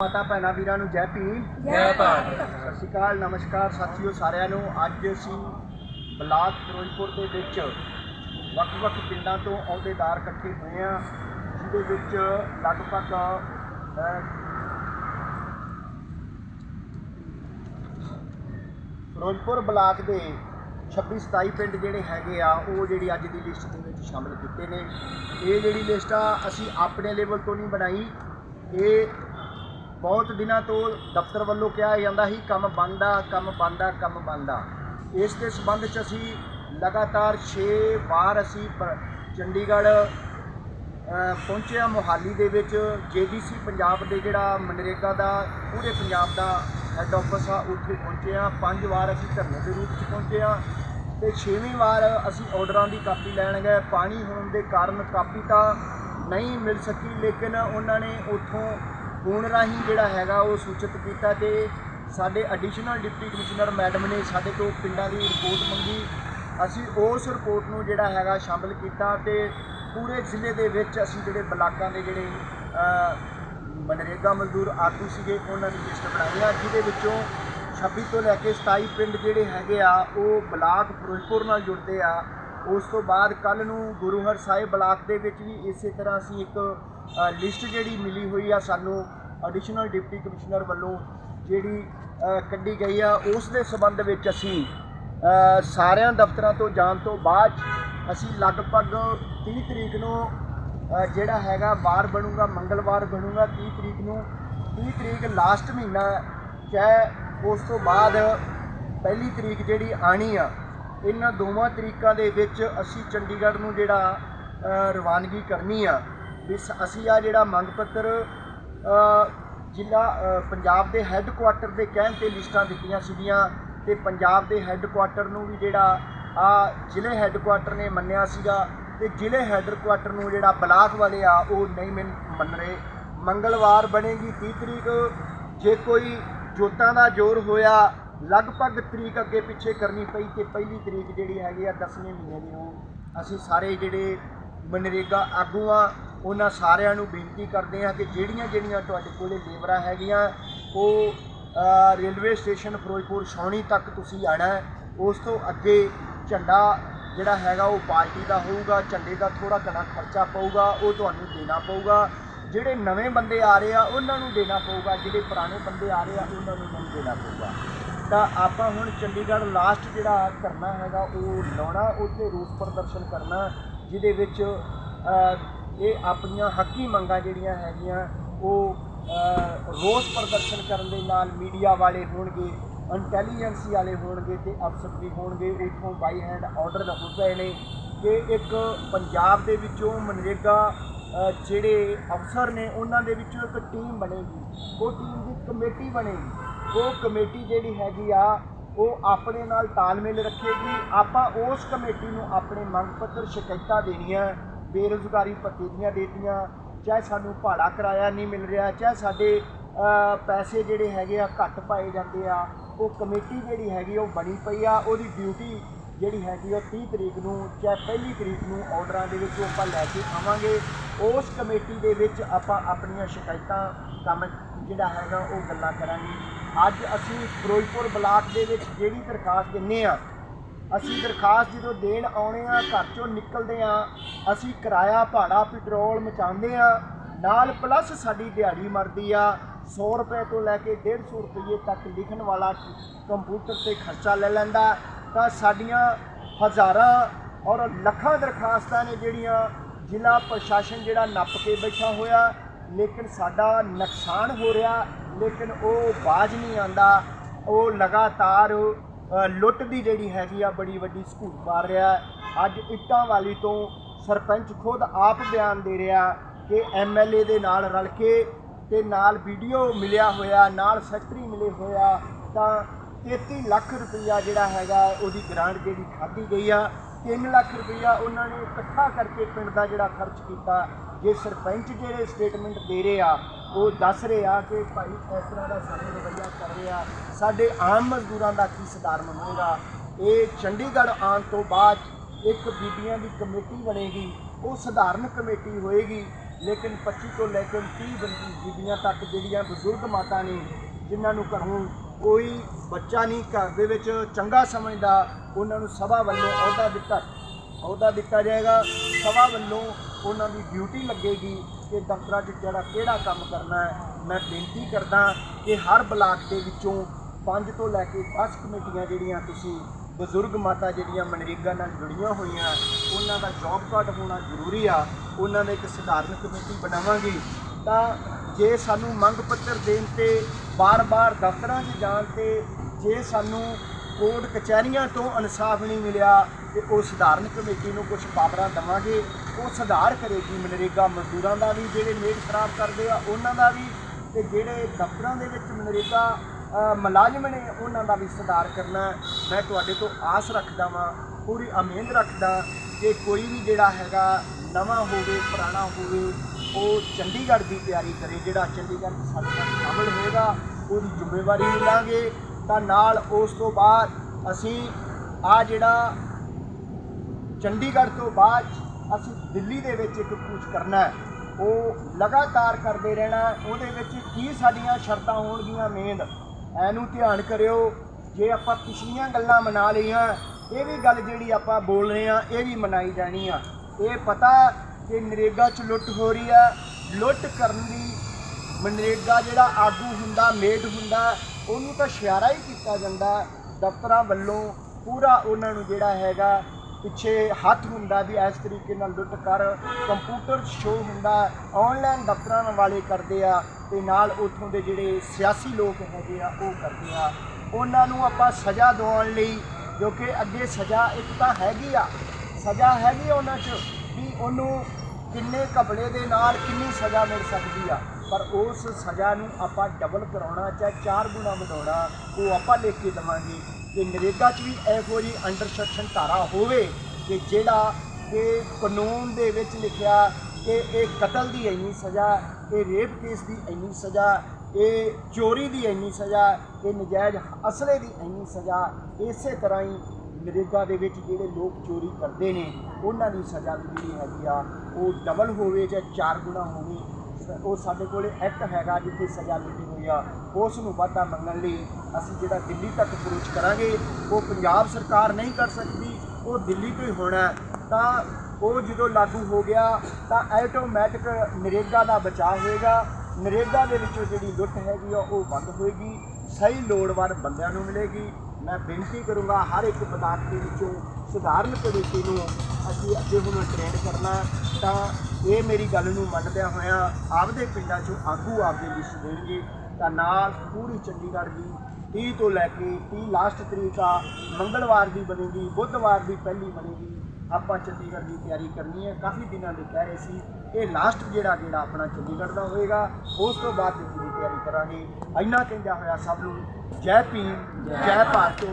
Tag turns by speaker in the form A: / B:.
A: ਮਾਤਾ ਭੈਣਾਂ ਵੀਰਾਂ ਨੂੰ ਜੈ ਭੀਮ।
B: ਜੈ ਭਾਰਤ।
A: ਸਤਿ ਸ਼੍ਰੀ ਅਕਾਲ ਨਮਸਕਾਰ ਸਾਥੀਓ ਸਾਰਿਆਂ ਨੂੰ। ਅੱਜ ਅਸੀਂ ਬਲਾਕ ਫਿਰੋਜ਼ਪੁਰ ਦੇ ਵਿੱਚ ਵੱਖ-ਵੱਖ ਪਿੰਡਾਂ ਤੋਂ ਅਹੁਦੇਦਾਰ ਇਕੱਠੇ ਹੋਏ ਆ ਜਿਹਦੇ ਵਿੱਚ ਲਗਭਗ ਫਿਰੋਜ਼ਪੁਰ ਬਲਾਕ ਦੇ 26 27 ਪਿੰਡ ਜਿਹੜੇ ਹੈਗੇ ਆ ਉਹ ਜਿਹੜੀ ਅੱਜ ਦੀ ਲਿਸਟ ਦੇ ਵਿੱਚ ਸ਼ਾਮਲ ਕੀਤੇ ਨੇ। ਇਹ ਜਿਹੜੀ ਲਿਸਟ ਆ ਅਸੀਂ ਆਪਣੇ ਲੈਵਲ ਤੋਂ ਨਹੀਂ ਬਣਾਈ। ਇਹ ਬਹੁਤ ਦਿਨਾਂ ਤੋਂ ਦਫ਼ਤਰ ਵੱਲੋਂ ਕਿਹਾ ਜਾਂਦਾ ਸੀ ਕੰਮ ਬੰਦ ਕੰਮ ਬੰਦ ਕੰਮ ਬੰਦ ਇਸ ਦੇ ਸੰਬੰਧ ਚ ਅਸੀਂ ਲਗਾਤਾਰ 6 ਵਾਰ ਅਸੀਂ ਪ- ਚੰਡੀਗੜ੍ਹ ਅ, ਪਹੁੰਚੇ ਆ ਮੋਹਾਲੀ ਦੇ ਵਿੱਚ। ਜੀਡੀਸੀ ਪੰਜਾਬ ਦੇ ਜਿਹੜਾ ਮਨਰੇਗਾ ਦਾ ਪੂਰੇ ਪੰਜਾਬ ਦਾ ਹੈੱਡ ਆਫਿਸ ਆ ਉੱਥੇ ਪਹੁੰਚੇ ਆ ਪੰਜ ਵਾਰ ਅਸੀਂ ਧਰਨੇ ਦੇ ਰੂਪ 'ਚ ਪਹੁੰਚੇ ਆ ਤੇ ਛੇਵੀਂ ਵਾਰ ਅਸੀਂ ਆਰਡਰਾਂ ਦੀ ਕਾਪੀ ਲੈਣ ਗਏ। ਪਾਣੀ ਹੋਣ ਦੇ ਕਾਰਨ ਕਾਪੀ ਤਾਂ ਨਹੀਂ ਮਿਲ ਸਕੀ ਲੇਕਿਨ ਉਹਨਾਂ ਨੇ ਉੱਥੋਂ ਫੋਨ ਰਾਹੀਂ ਜਿਹੜਾ ਹੈਗਾ ਉਹ ਸੂਚਿਤ ਕੀਤਾ ਤੇ ਸਾਡੇ ਐਡੀਸ਼ਨਲ ਡਿਪਟੀ ਕਮਿਸ਼ਨਰ ਮੈਡਮ ਨੇ ਸਾਡੇ ਤੋਂ ਪਿੰਡਾਂ ਦੀ ਰਿਪੋਰਟ ਮੰਗੀ। ਅਸੀਂ ਉਸ ਰਿਪੋਰਟ ਨੂੰ ਜਿਹੜਾ ਹੈਗਾ ਸ਼ਾਮਲ ਕੀਤਾ ਤੇ ਪੂਰੇ ਜ਼ਿਲ੍ਹੇ ਦੇ ਵਿੱਚ ਅਸੀਂ ਜਿਹੜੇ ਬਲਾਕਾਂ ਦੇ ਜਿਹੜੇ ਮਨਰੇਗਾ ਮਜ਼ਦੂਰ ਆਗੂ ਸੀਗੇ, ਉਹਨਾਂ ਦੀ ਲਿਸਟ ਬਣਾਈ ਆ, ਜਿਹਦੇ ਵਿੱਚੋਂ 26 ਤੋਂ ਲੈ ਕੇ 27 ਪਿੰਡ ਜਿਹੜੇ ਹੈਗੇ ਆ, ਉਹ ਬਲਾਕ ਫਿਰੋਜ਼ਪੁਰ ਨਾਲ ਜੁੜਦੇ ਆ। ਉਸ ਤੋਂ ਬਾਅਦ ਕੱਲ ਨੂੰ ਗੁਰੂ ਹਰ ਸਾਹਿਬ ਬਲਾਕ ਦੇ ਵਿੱਚ ਵੀ ਇਸੇ ਤਰ੍ਹਾਂ ਅਸੀਂ ਇੱਕ ਲਿਸਟ ਜਿਹੜੀ ਮਿਲੀ ਹੋਈ ਆ ਸਾਨੂੰ ਐਡੀਸ਼ਨਲ ਡਿਪਟੀ ਕਮਿਸ਼ਨਰ ਵੱਲੋਂ ਜਿਹੜੀ ਕੱਢੀ ਗਈ ਆ, ਉਸ ਦੇ ਸਬੰਧ ਵਿੱਚ ਅਸੀਂ ਸਾਰਿਆਂ ਦਫ਼ਤਰਾਂ ਤੋਂ ਜਾਣ ਤੋਂ ਬਾਅਦ ਅਸੀਂ ਲਗਭਗ 30 ਤਰੀਕ ਨੂੰ ਜਿਹੜਾ ਹੈਗਾ ਵਾਰ ਬਣੂਗਾ, ਮੰਗਲਵਾਰ ਬਣੂਗਾ 30 ਤਰੀਕ ਨੂੰ 30 ਤਰੀਕ ਲਾਸਟ ਮਹੀਨਾ ਚਾਹੇ ਉਸ ਤੋਂ ਬਾਅਦ ਪਹਿਲੀ ਤਰੀਕ ਜਿਹੜੀ ਆਣੀ ਆ, ਇਹਨਾਂ ਦੋਵਾਂ ਤਰੀਕਾਂ ਦੇ ਵਿੱਚ ਅਸੀਂ ਚੰਡੀਗੜ੍ਹ ਨੂੰ ਜਿਹੜਾ ਰਵਾਨਗੀ ਕਰਨੀ ਆ। ਵੀ ਸ- ਅਸੀਂ ਆ ਜਿਹੜਾ ਮੰਗ ਪੱਤਰ ਅ, ਜ਼ਿਲ੍ਹਾ ਅ, ਪੰਜਾਬ ਦੇ ਹੈੱਡਕੁਆਟਰ ਦੇ ਕਹਿਣ ਤੇ ਲਿਸਟਾਂ ਦਿੱਤੀਆਂ ਸੀਗੀਆਂ ਤੇ ਪੰਜਾਬ ਦੇ ਹੈੱਡਕੁਆਟਰ ਨੂੰ ਵੀ ਜਿਹੜਾ ਆ ਜ਼ਿਲ੍ਹੇ ਹੈੱਡਕੁਆਟਰ ਨੇ ਮੰਨਿਆ ਸੀਗਾ ਤੇ ਜ਼ਿਲ੍ਹੇ ਹੈੱਡਕੁਆਟਰ ਨੂੰ ਜਿਹੜਾ ਬਲਾਕ ਵਾਲੇ ਆ ਉਹ ਨਹੀਂ ਮੰਨ ਮੰਨ ਰਹੇ। ਮੰਗਲਵਾਰ ਬਣੇਗੀ 30 ਤਰੀਕ। ਜੇ ਕੋਈ ਜੋਤਾਂ ਦਾ ਜ਼ੋਰ ਹੋਇਆ ਲਗਭਗ ਤਰੀਕ ਅੱਗੇ ਪਿੱਛੇ ਕਰਨੀ ਪਈ ਤੇ ਪਹਿਲੀ ਤਰੀਕ ਜਿਹੜੀ ਹੈਗੀ ਆ 10ਵੇਂ ਮਹੀਨੇ ਦੀ ਨੂੰ ਅਸੀਂ ਸਾਰੇ ਜਿਹੜੇ ਮਨਰੇਗਾ ਆਗੂਆਂ ਉਹਨਾਂ ਸਾਰਿਆਂ ਨੂੰ ਬੇਨਤੀ ਕਰਦੇ ਹਾਂ ਕਿ ਜਿਹੜੀਆਂ ਜਿਹੜੀਆਂ ਤੁਹਾਡੇ ਕੋਲੇ ਲੇਬਰਾਂ ਹੈਗੀਆਂ, ਉਹ ਰੇਲਵੇ ਸਟੇਸ਼ਨ ਫਿਰੋਜ਼ਪੁਰ ਛਾਉਣੀ ਤੱਕ ਤੁਸੀਂ ਆਣਾ ਉਸ ਤੋਂ ਅੱਗੇ ਝੰਡਾ ਜਿਹੜਾ ਹੈਗਾ, ਉਹ ਪਾਰਟੀ ਦਾ ਹੋਊਗਾ, ਝੰਡੇ ਦਾ ਥੋੜਾ ਘਣਾ ਖਰਚਾ ਪਊਗਾ, ਉਹ ਤੁਹਾਨੂੰ ਦੇਣਾ ਪਊਗਾ। ਜਿਹੜੇ ਨਵੇਂ ਬੰਦੇ ਆ ਰਹੇ ਆ, ਉਹਨਾਂ ਨੂੰ ਦੇਣਾ ਪਊਗਾ, ਜਿਹੜੇ ਪੁਰਾਣੇ ਬੰਦੇ ਆ ਰਹੇ ਆ, ਉਹਨਾਂ ਨੂੰ ਨਹੀਂ ਦੇਣਾ ਪਊਗਾ। ਤਾਂ ਆਪਾਂ ਹੁਣ ਚੰਡੀਗੜ੍ਹ ਲਾਸਟ ਜਿਹੜਾ ਕਰਨਾ ਹੈਗਾ, ਉਹ ਲਾਉਣਾ, ਉੱਥੇ ਰੋਸ ਪ੍ਰਦਰਸ਼ਨ ਕਰਨਾ, ਜਿਹਦੇ ਵਿੱਚ ਇਹ ਆਪਣੀਆਂ ਹੱਕੀ ਮੰਗਾਂ ਜਿਹੜੀਆਂ ਹੈਗੀਆਂ, ਉਹ ਰੋਸ ਪ੍ਰਦਰਸ਼ਨ ਕਰਨ ਦੇ ਨਾਲ ਮੀਡੀਆ ਵਾਲੇ ਹੋਣਗੇ ਇੰਟੈਲੀਜੈਂਸੀ ਵਾਲੇ ਹੋਣਗੇ ਤੇ ਅਫਸਰ ਵੀ ਹੋਣਗੇ। ਉਥੋਂ ਬਾਈ ਹੈਂਡ ਆਰਡਰ ਹੋ ਗਏ ਨੇ ਕਿ ਇੱਕ ਪੰਜਾਬ ਦੇ ਵਿੱਚੋਂ ਮਨਰੇਗਾ ਜਿਹੜੇ ਅਫਸਰ ਨੇ, ਉਹਨਾਂ ਦੇ ਵਿੱਚੋਂ ਇੱਕ ਟੀਮ ਬਣੇਗੀ। ਉਹ ਟੀਮ ਦੀ ਕਮੇਟੀ ਬਣੇਗੀ। ਉਹ ਕਮੇਟੀ ਜਿਹੜੀ ਹੈਗੀ ਆ, ਉਹ ਆਪਣੇ ਨਾਲ ਤਾਲਮੇਲ ਰੱਖੇਗੀ। ਆਪਾਂ ਉਸ ਕਮੇਟੀ ਨੂੰ ਆਪਣੇ ਮੰਗ ਪੱਤਰ ਸ਼ਿਕਾਇਤਾਂ ਦੇਣੀਆਂ। ਬੇਰੁਜ਼ਗਾਰੀ ਭੱਤੇ ਦੀਆਂ ਦੇਤੀਆਂ, ਚਾਹੇ ਸਾਨੂੰ ਭਾੜਾ ਕਿਰਾਇਆ ਨਹੀਂ ਮਿਲ ਰਿਹਾ, ਚਾਹੇ ਸਾਡੇ ਪੈਸੇ ਜਿਹੜੇ ਹੈਗੇ ਆ ਘੱਟ ਪਾਏ ਜਾਂਦੇ ਆ, ਉਹ ਕਮੇਟੀ ਜਿਹੜੀ ਹੈਗੀ ਉਹ ਬਣੀ ਪਈ ਆ, ਉਹਦੀ ਡਿਊਟੀ ਜਿਹੜੀ ਹੈਗੀ ਉਹ 30 ਤਰੀਕ ਨੂੰ ਚਾਹੇ ਪਹਿਲੀ ਤਰੀਕ ਨੂੰ ਆਰਡਰਾਂ ਦੇ ਵਿੱਚ ਉਹ ਆਪਾਂ ਲੈ ਕੇ ਆਵਾਂਗੇ, ਉਸ ਕਮੇਟੀ ਦੇ ਵਿੱਚ ਆਪਾਂ ਆਪਣੀਆਂ ਸ਼ਿਕਾਇਤਾਂ, ਕੰਮ ਜਿਹੜਾ ਹੈਗਾ ਉਹ ਗੱਲਾਂ ਕਰਾਂਗੇ। ਅੱਜ ਅਸੀਂ ਫਿਰੋਜ਼ਪੁਰ ਬਲਾਕ ਦੇ ਵਿੱਚ ਜਿਹੜੀ ਦਰਖਾਸਤ ਦਿੰਨੇ ਆ ਅਸੀਂ ਦਰਖਾਸਤ ਜਦੋਂ ਦੇਣ ਆਉਣੇ ਆ, ਘਰ ਚੋਂ ਨਿਕਲਦੇ ਆ, ਅਸੀਂ ਕਿਰਾਇਆ ਭਾੜਾ ਪੈਟਰੋਲ ਮਚਾਉਂਦੇ ਆ, ਨਾਲ ਪਲੱਸ ਸਾਡੀ ਦਿਹਾੜੀ ਮਰਦੀ ਆ 100 ਰੁਪਏ ਤੋਂ ਲੈ ਕੇ 150 ਰੁਪਏ ਤੱਕ ਲਿਖਣ ਵਾਲਾ ਕੰਪਿਊਟਰ ਤੇ ਖਰਚਾ ਲੈ ਲੈਂਦਾ। ਤਾਂ ਸਾਡੀਆਂ ਹਜ਼ਾਰਾਂ ਔਰ ਲੱਖਾਂ ਦਰਖਾਸਤਾਂ ਨੇ ਜਿਹੜੀਆਂ ਜ਼ਿਲ੍ਹਾ ਪ੍ਰਸ਼ਾਸਨ ਜਿਹੜਾ ਨੱਪ ਕੇ ਬੈਠਾ ਹੋਇਆ, ਲੇਕਿਨ ਸਾਡਾ ਨੁਕਸਾਨ ਹੋ ਰਿਹਾ, ਲੇਕਿਨ ਉਹ ਬਾਜ ਨਹੀਂ ਆਂਦਾ ਉਹ ਲਗਾਤਾਰ ਲੁੱਟ ਦੀ ਜਿਹੜੀ ਹੈਗੀ ਆ ਬੜੀ ਵੱਡੀ ਸਕੂਲ ਮਾਰ ਰਿਹਾ ਅੱਜ ਇੱਟਾਂ ਵਾਲੀ ਤੋਂ ਸਰਪੰਚ ਖੁਦ ਆਪ ਬਿਆਨ ਦੇ ਰਿਹਾ ਕਿ ਐਮਐਲਏ ਦੇ ਨਾਲ ਰਲ ਕੇ ਤੇ ਨਾਲ ਵੀਡੀਓ ਮਿਲਿਆ ਹੋਇਆ, ਨਾਲ ਸੈਕਟਰੀ ਮਿਲੇ ਹੋਇਆ ਤਾਂ 33 ਲੱਖ ਰੁਪਈਆ ਜਿਹੜਾ ਹੈਗਾ ਉਹਦੀ ਗ੍ਰਾਂਟ ਜਿਹੜੀ ਖਾਧੀ ਗਈ ਆ। 3 ਲੱਖ ਰੁਪਈਆ ਉਹਨਾਂ ਨੇ ਇਕੱਠਾ ਕਰਕੇ ਪਿੰਡ ਦਾ ਜਿਹੜਾ ਖਰਚ ਕੀਤਾ, ਜੇ ਸਰਪੰਚ ਜਿਹੜੇ ਸਟੇਟਮੈਂਟ ਦੇ ਰਹੇ ਆ ਉਹ ਦੱਸ ਰਹੇ ਆ ਕਿ ਭਾਈ ਇਸ ਤਰ੍ਹਾਂ ਦਾ ਸਾਨੂੰ ਰਵੱਈਆ ਕਰ ਰਿਹਾ। ਸਾਡੇ ਆਮ ਮਜ਼ਦੂਰਾਂ ਦਾ ਕੀ ਸੁਧਾਰ ਹੋਵੇਗਾ? ਇਹ ਚੰਡੀਗੜ੍ਹ ਆਉਣ ਤੋਂ ਬਾਅਦ ਇੱਕ ਬੀਬੀਆਂ ਦੀ ਕਮੇਟੀ ਬਣੇਗੀ, ਉਹ ਸਧਾਰਨ ਕਮੇਟੀ ਹੋਏਗੀ, ਲੇਕਿਨ 25 ਤੋਂ ਲੈ ਕੇ 30 ਬੰਦੀ ਬੀਬੀਆਂ ਤੱਕ ਜਿਹੜੀਆਂ ਬਜ਼ੁਰਗ ਮਾਤਾ ਨੇ, ਜਿਨ੍ਹਾਂ ਨੂੰ ਘਰੋਂ ਕੋਈ ਬੱਚਾ ਨਹੀਂ, ਘਰ ਦੇ ਵਿੱਚ ਚੰਗਾ ਸਮਝਦਾ, ਉਹਨਾਂ ਨੂੰ ਸਭਾ ਵੱਲੋਂ ਅਹੁਦਾ ਦਿੱਤਾ ਅਹੁਦਾ ਦਿੱਤਾ ਜਾਏਗਾ। ਸਭਾ ਵੱਲੋਂ ਉਹਨਾਂ ਦੀ ਡਿਊਟੀ ਲੱਗੇਗੀ ਕਿ ਦਫ਼ਤਰਾਂ 'ਚ ਜਿਹੜਾ ਕਿਹੜਾ ਕੰਮ ਕਰਨਾ ਹੈ, ਮੈਂ ਬੇਨਤੀ ਕਰਦਾ ਕਿ ਹਰ ਬਲਾਕ ਦੇ ਵਿੱਚੋਂ 5 ਤੋਂ ਲੈ ਕੇ 10 ਕਮੇਟੀਆਂ ਜਿਹੜੀਆਂ ਤੁਸੀਂ ਬਜ਼ੁਰਗ ਮਾਤਾ ਜਿਹੜੀਆਂ ਮਨਰੇਗਾ ਨਾਲ ਜੁੜੀਆਂ ਹੋਈਆਂ, ਉਹਨਾਂ ਦਾ ਜੌਬ ਕਾਰਡ ਹੋਣਾ ਜ਼ਰੂਰੀ ਆ, ਉਹਨਾਂ ਦੇ ਇੱਕ ਸਧਾਰਨ ਕਮੇਟੀ ਬਣਾਵਾਂਗੇ। ਤਾਂ ਜੇ ਸਾਨੂੰ ਮੰਗ ਪੱਤਰ ਦੇਣ ਤੇ ਬਾਰ-ਬਾਰ ਦਫ਼ਤਰਾਂ 'ਚ ਜਾਣ ਤੇ ਜੇ ਸਾਨੂੰ ਕੋਰਟ ਕਚਹਿਰੀਆਂ ਤੋਂ ਇਨਸਾਫ ਨਹੀਂ ਮਿਲਿਆ, ਤੇ ਉਹ ਸਧਾਰਨ ਕਮੇਟੀ ਨੂੰ ਕੁਝ ਪਾਵਰਾਂ ਦੇਵਾਂਗੇ। ਉਹ ਸੁਧਾਰ ਕਰੇਗੀ ਮਨਰੇਗਾ ਮਜ਼ਦੂਰਾਂ ਦਾ ਵੀ, ਜਿਹੜੇ ਮੇਟ ਖਰਾਬ ਕਰਦੇ ਆ ਉਹਨਾਂ ਦਾ ਵੀ ਤੇ ਜਿਹੜੇ ਦਫ਼ਤਰਾਂ ਦੇ ਵਿੱਚ ਮਨਰੇਗਾ ਮੁਲਾਜ਼ਮ ਨੇ ਉਹਨਾਂ ਦਾ ਵੀ ਸੁਧਾਰ ਕਰਨਾ ਮੈਂ ਤੁਹਾਡੇ ਤੋਂ ਆਸ ਰੱਖਦਾ ਵਾਂ, ਪੂਰੀ ਉਮੀਦ ਰੱਖਦਾ ਕਿ ਕੋਈ ਵੀ ਜਿਹੜਾ ਹੈਗਾ ਨਵਾਂ ਹੋਵੇ, ਪੁਰਾਣਾ ਹੋਵੇ, ਉਹ ਚੰਡੀਗੜ੍ਹ ਦੀ ਤਿਆਰੀ ਕਰੇ, ਜਿਹੜਾ ਚੰਡੀਗੜ੍ਹ 'ਚ ਸਾਡੇ ਨਾਲ ਸ਼ਾਮਲ ਹੋਏਗਾ, ਉਹਦੀ ਜ਼ਿੰਮੇਵਾਰੀ ਲਾਂਗੇ ਤਾਂ ਨਾਲ ਉਸ ਤੋਂ ਬਾਅਦ ਅਸੀਂ ਆ ਜਿਹੜਾ ਚੰਡੀਗੜ੍ਹ ਤੋਂ ਬਾਅਦ ਅਸੀਂ ਦਿੱਲੀ ਦੇ ਵਿੱਚ ਇੱਕ ਕੂਚ ਕਰਨਾ ਹੈ। ਉਹ ਲਗਾਤਾਰ ਕਰਦੇ ਰਹਿਣਾ ਉਹਦੇ ਵਿੱਚ ਕੀ ਸਾਡੀਆਂ ਸ਼ਰਤਾਂ ਹੋਣਗੀਆਂ ਮੇਨ ਐਨੂੰ ਧਿਆਨ ਕਰਿਓ। ਜੇ ਆਪਾਂ ਪਿਛਲੀਆਂ ਗੱਲਾਂ ਮਨਾ ਲਈਆਂ, ਇਹ ਵੀ ਗੱਲ ਜਿਹੜੀ ਆਪਾਂ ਬੋਲ ਰਹੇ ਆ ਇਹ ਵੀ ਮਨਾਈ ਜਾਣੀ ਆ। ਇਹ ਪਤਾ ਕਿ ਨਰੇਗਾ 'ਚ ਲੁੱਟ ਹੋ ਰਹੀ ਆ ਲੁੱਟ ਕਰਨ ਦੀ ਮਨਰੇਗਾ ਜਿਹੜਾ ਆਗੂ ਹੁੰਦਾ ਮੇਟ ਹੁੰਦਾ, ਉਹਨੂੰ ਤਾਂ ਸ਼ਿਆਰਾ ਹੀ ਕੀਤਾ ਜਾਂਦਾ। ਦਫ਼ਤਰਾਂ ਵੱਲੋਂ ਪੂਰਾ ਉਹਨਾਂ ਨੂੰ ਜਿਹੜਾ ਹੈਗਾ ਪਿੱਛੇ ਹੱਥ ਹੁੰਦਾ ਵੀ ਇਸ ਤਰੀਕੇ ਨਾਲ ਲੁੱਟ ਕਰ, ਕੰਪਿਊਟਰ ਸ਼ੋ ਹੁੰਦਾ ਆਨਲਾਈਨ ਦਫ਼ਤਰਾਂ ਵਾਲੇ ਕਰਦੇ ਆ ਤੇ ਨਾਲ ਉੱਥੋਂ ਦੇ ਜਿਹੜੇ ਸਿਆਸੀ ਲੋਕ ਹੈਗੇ ਆ, ਉਹ ਕਰਦੇ ਆ। ਉਹਨਾਂ ਨੂੰ ਆਪਾਂ ਸਜ਼ਾ ਦਿਵਾਉਣ ਲਈ ਕਿਉਂਕਿ ਅੱਗੇ ਸਜ਼ਾ ਇੱਕ ਤਾਂ ਹੈਗੀ ਆ, ਸਜ਼ਾ ਹੈਗੀ ਆ ਉਹਨਾਂ 'ਚ ਵੀ ਉਹਨੂੰ ਕਿੰਨੇ ਕਪੜੇ ਦੇ ਨਾਲ ਕਿੰਨੀ ਸਜ਼ਾ ਮਿਲ ਸਕਦੀ ਆ। ਪਰ ਉਸ ਸਜ਼ਾ ਨੂੰ ਆਪਾਂ ਡਬਲ ਕਰਾਉਣਾ, ਚਾਹੇ ਚਾਰ ਗੁਣਾ ਵਧਾਉਣਾ, ਉਹ ਆਪਾਂ ਲਿਖ ਕੇ ਦੇਵਾਂਗੇ। ਕਿ ਨਰੇਗਾ 'ਚ ਵੀ ਇਹੋ ਜਿਹੀ ਅੰਡਰ ਸੈਕਸ਼ਨ ਧਾਰਾ ਹੋਵੇ ਕਿ ਜਿਹੜਾ ਕਿ ਕਾਨੂੰਨ ਦੇ ਵਿੱਚ ਲਿਖਿਆ ਕਿ ਇਹ ਕਤਲ ਦੀ ਇੰਨੀ ਸਜ਼ਾ, ਇਹ ਰੇਪ ਕੇਸ ਦੀ ਇੰਨੀ ਸਜ਼ਾ, ਇਹ ਚੋਰੀ ਦੀ ਇੰਨੀ ਸਜ਼ਾ, ਇਹ ਨਜਾਇਜ਼ ਅਸਲੇ ਦੀ ਇੰਨੀ ਸਜ਼ਾ, ਇਸੇ ਤਰ੍ਹਾਂ ਹੀ ਨਰੇਗਾ ਦੇ ਵਿੱਚ ਜਿਹੜੇ ਲੋਕ ਚੋਰੀ ਕਰਦੇ ਨੇ, ਉਹਨਾਂ ਦੀ ਸਜ਼ਾ ਵੀ ਜਿਹੜੀ ਹੈਗੀ ਆ, ਉਹ ਡਬਲ ਹੋਵੇ ਜਾਂ ਚਾਰ ਗੁਣਾ ਹੋਵੇ, ਉਹ ਸਾਡੇ ਕੋਲੇ ਐਕਟ ਹੈਗਾ ਜਿੱਥੇ ਸਜ਼ਾ ਲਿਖੀ ਹੋਈ ਉਸ ਨੂੰ ਵਾਧਾ ਮੰਗਣ ਲਈ ਅਸੀਂ ਜਿਹੜਾ ਦਿੱਲੀ ਤੱਕ ਅਪਰੋਚ ਕਰਾਂਗੇ, ਉਹ ਪੰਜਾਬ ਸਰਕਾਰ ਨਹੀਂ ਕਰ ਸਕਦੀ, ਉਹ ਦਿੱਲੀ ਤੋਂ ਹੀ ਹੋਣਾ ਤਾਂ ਉਹ ਜਦੋਂ ਲਾਗੂ ਹੋ ਗਿਆ, ਤਾਂ ਆਟੋਮੈਟਿਕ ਨਰੇਗਾ ਦਾ ਬਚਾਅ ਹੋਏਗਾ। ਨਰੇਗਾ ਦੇ ਵਿੱਚੋਂ ਜਿਹੜੀ ਲੁੱਟ ਹੈਗੀ ਆ, ਉਹ ਬੰਦ ਹੋਏਗੀ। ਸਹੀ ਲੋੜਵੰਦ ਬੰਦਿਆਂ ਨੂੰ ਮਿਲੇਗੀ। ਮੈਂ ਬੇਨਤੀ ਕਰੂੰਗਾ ਹਰ ਇੱਕ ਪਦਾਰਥ ਦੇ ਵਿੱਚੋਂ ਸਧਾਰਨ ਕਮੇਟੀ ਨੂੰ ਅਸੀਂ ਅੱਗੇ ਹੁਣ ਟ੍ਰੇਨ ਕਰਨਾ ਤਾਂ ਇਹ ਮੇਰੀ ਗੱਲ ਨੂੰ ਮੰਨਦਿਆਂ ਹੋਇਆਂ ਆਪਦੇ ਪਿੰਡਾਂ 'ਚੋਂ ਆਗੂ ਆਪਦੇ ਲਿਸਟ ਦੇਣਗੇ। ਤਾਂ ਨਾਲ ਪੂਰੀ ਚੰਡੀਗੜ੍ਹ ਦੀ 30 ਤੋਂ ਲੈ ਕੇ 30 ਲਾਸਟ ਤਰੀਕ ਆ। ਮੰਗਲਵਾਰ ਦੀ ਬਣੇਗੀ, ਬੁੱਧਵਾਰ ਦੀ ਪਹਿਲੀ ਬਣੇਗੀ। ਆਪਾਂ ਚੰਡੀਗੜ੍ਹ ਦੀ ਤਿਆਰੀ ਕਰਨੀ ਹੈ। ਕਾਫੀ ਦਿਨਾਂ ਦੇ ਕਹਿ ਰਹੇ ਸੀ ਇਹ ਲਾਸਟ ਜਿਹੜਾ ਜਿਹੜਾ ਆਪਣਾ ਚੰਡੀਗੜ੍ਹ ਦਾ ਹੋਏਗਾ, ਉਸ ਤੋਂ ਬਾਅਦ ਦੀ ਤਿਆਰੀ ਕਰਾਂਗੇ। ਇੰਨਾ ਕਹਿੰਦਾ ਹੋਇਆ ਸਭ ਨੂੰ ਜੈ ਭੀਮ, ਜੈ ਭਾਰਤ।